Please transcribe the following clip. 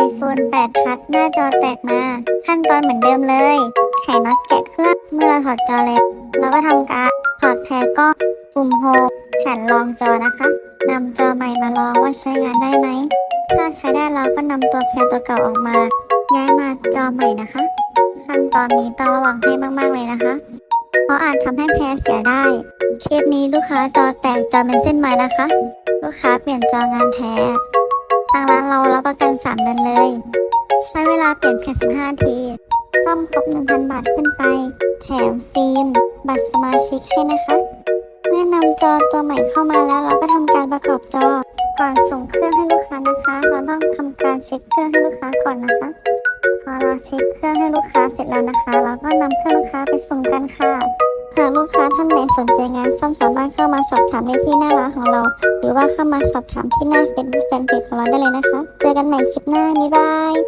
iPhone 8พัดหน้าจอแตกมา ขั้นตอนเหมือนเดิมเลย ไขน็อตแกะเครื่อง เมื่อเราถอดจอแล้ว เราก็ทำการถอดแพรกล้องปุ่มโฮมแผ่นรองจอนะคะนำจอใหม่มาลองว่าใช้งานได้ไหม ถ้าใช้ได้เราก็นำตัวแพรตัวเก่าออกมา ย้ายมาจอใหม่นะคะ ขั้นตอนนี้ต้องระวังให้มากๆเลยนะคะ เพราะอาจทำให้แพรเสียได้ เคสนี้ลูกค้าจอแตกจอเป็นเส้นไม้นะคะ ลูกค้าเปลี่ยนจองานแท้ทางร้าน เรารับประกัน 3 เดือนเลย ใช้เวลาเปลี่ยนแค่15 ที ซ่อมครบ 1,000 บาทขึ้นไป แถมฟิล์ม บัตรสมาชิกให้นะคะ เมื่อนำจอตัวใหม่เข้ามาแล้วเราก็ทำการประกอบจอ ก่อนส่งเครื่องให้ลูกค้านะคะ เราต้องทำการเช็คเครื่องให้ลูกค้าก่อนนะคะ พอเราเช็คเครื่องให้ลูกค้าเสร็จแล้วนะคะ เราก็นำเครื่องลูกค้าไปส่งกันค่ะ หากลูกค้าท่านไหนสนใจงานซ่อมสามารถเข้ามาสอบถามได้ที่หน้าร้านของเรา หรือว่าเข้ามาสอบถามที่หน้าเฟซบุ๊กแฟนเพจของเราได้เลยนะคะ เจอกันใหม่คลิปหน้าบ๊ายบาย